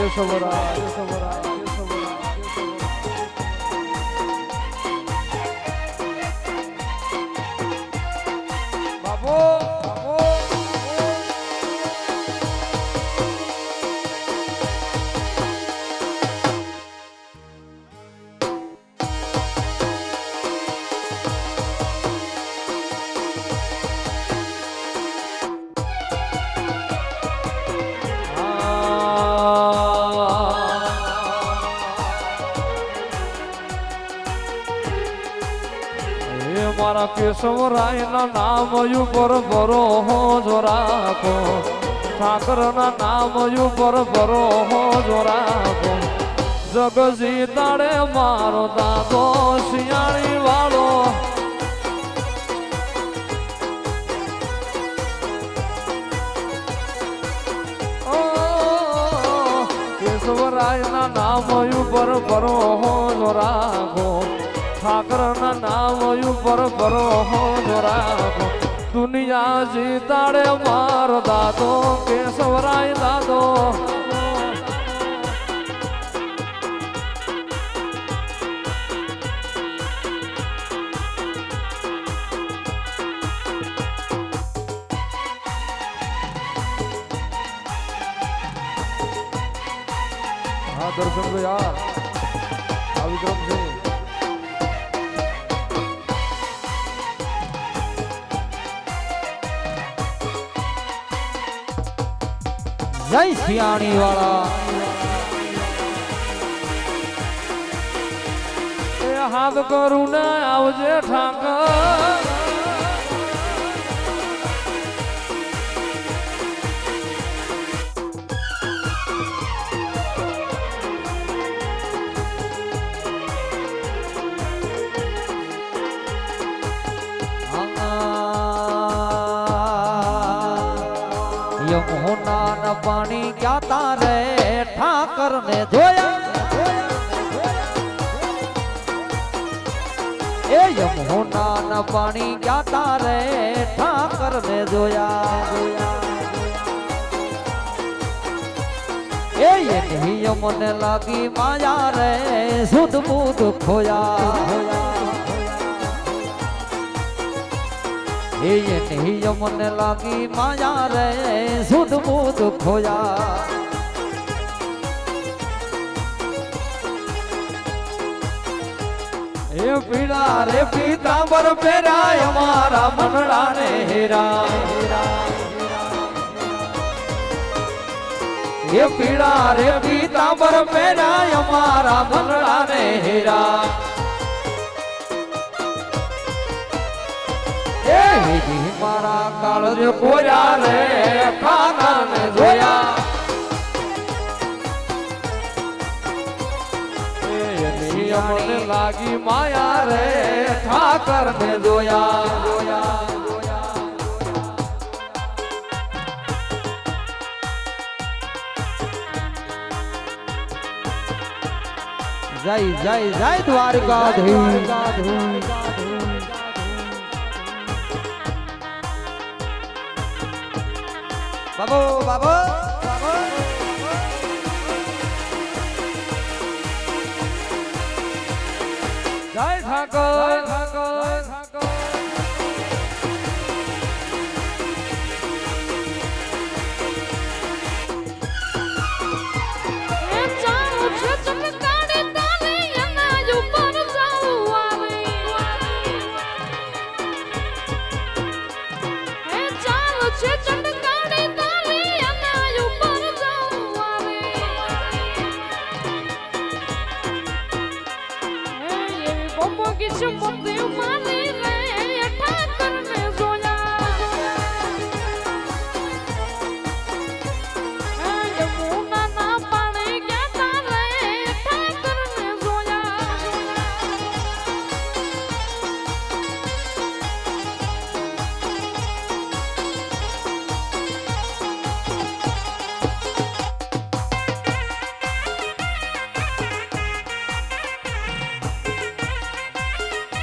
કેશવરાય કેશવરાય મારા કેશવરાય નામ ઉપર ભરો જો રાખો ઠાકર નામ ઉપર ભરો રાખો જગજી તાળે મારો દાદો શિયાળી વાળો કેશવરાયના નામ ઉપર ભરો રાખો ઠાકર ના નામ ઉપર ભરો રાખો. દુનિયા જીતાડે માર દાદો, કેશવરાય દાદો. દર્શન યાર. આ વિક્રમ જય શિયાણી વાળા એ હાથ કરું ને આવજે ઠાકર યમુના ના પાણી ક્યાં તારે ઠાકર ને જોયા એ યમુના ના પાણી ક્યાં તારે ઠાકર ને જોયા એ એની યમને લાગી માયા રે સુધ બુધ ખોયા. એ એની યમને લાગી માયા રે સુધ બુધ ખોયા. એ પીડા રે પીતાંબર પહેરાય અમારા મનડા ને હેરા. એ પીડા રે પીતાંબર પહેરાય અમારા મનડા ને હેરા. મારા કાળજ કોર્યા રે ઠાકર ને જોયા મને લાગી માયા રે ઠાકર ને જોયા જોયા જય જય જય દ્વારકાધીશ બાબો બાબો બાબો જય ઠાકર ઠાકર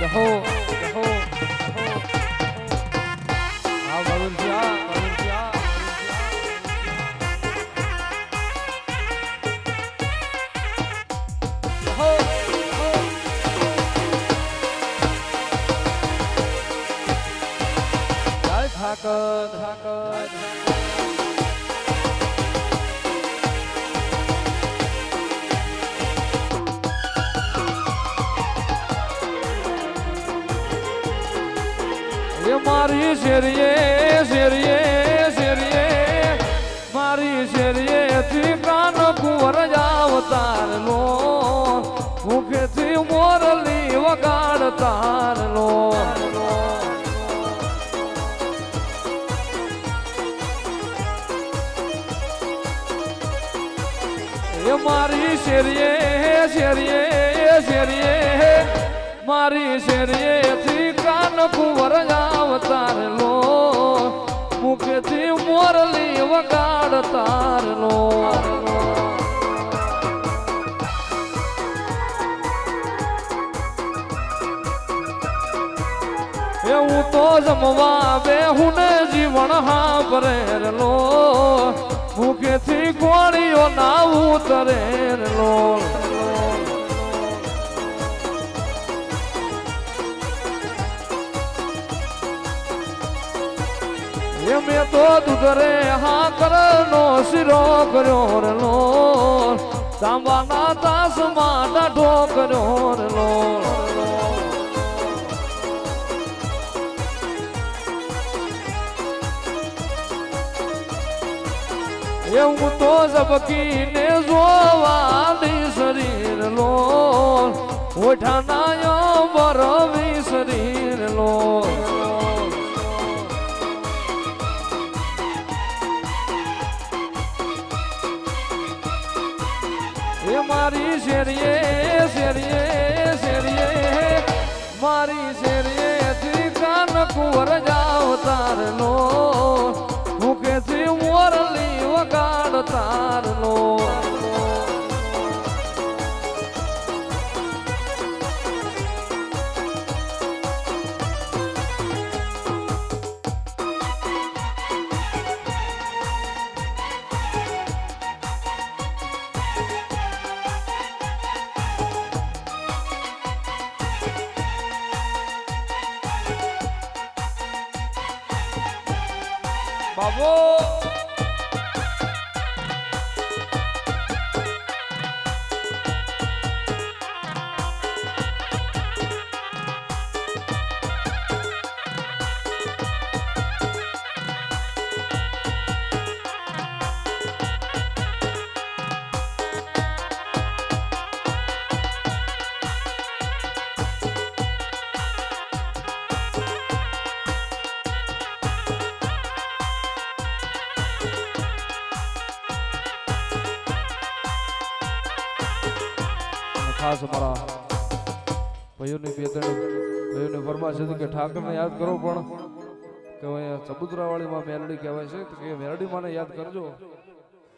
રહો રહો આવ બાબુલજી ઠાકર ઠાકર મારી શેરીએ શેરીએ શેરીએ મારી શેરીએ થી કાન કુંવર જાવતાર લો મુખેથી મોરલી વગાડતાર લો એ મારી શેરીએ શેરીએ શેરીએ મારી શેરીએ થી કાન કુંવર જાવતાર લો મુખેથી મોરલી વગાડ તારનો. એવું તો જમવા બે હું જીવન હા ભરેલો મુખેથી કોળીઓ ના ઉતરેલો મેં તો દુધરે હા કરનો શિરો કર્યો રેલો તાંબાના તાસમાં ડાઢો કર્યો રેલો એવું તો ઝબકીને જોવાની શરીર લો ઓઠાના બરવી શરીર લો એ મારી શેરીએ શેરીએ શેરીએ મારી શેરીએ કાન કુંવર જાવ બાબો ખાસ અમારા ભાઈઓની બે ત્રણ ફરમાશ હતી કે ઠાકરને યાદ કરો પણ, કે ચબુતરાવાળીમાં મેલડી કહેવાય છે કે મેલડી માને યાદ કરજો.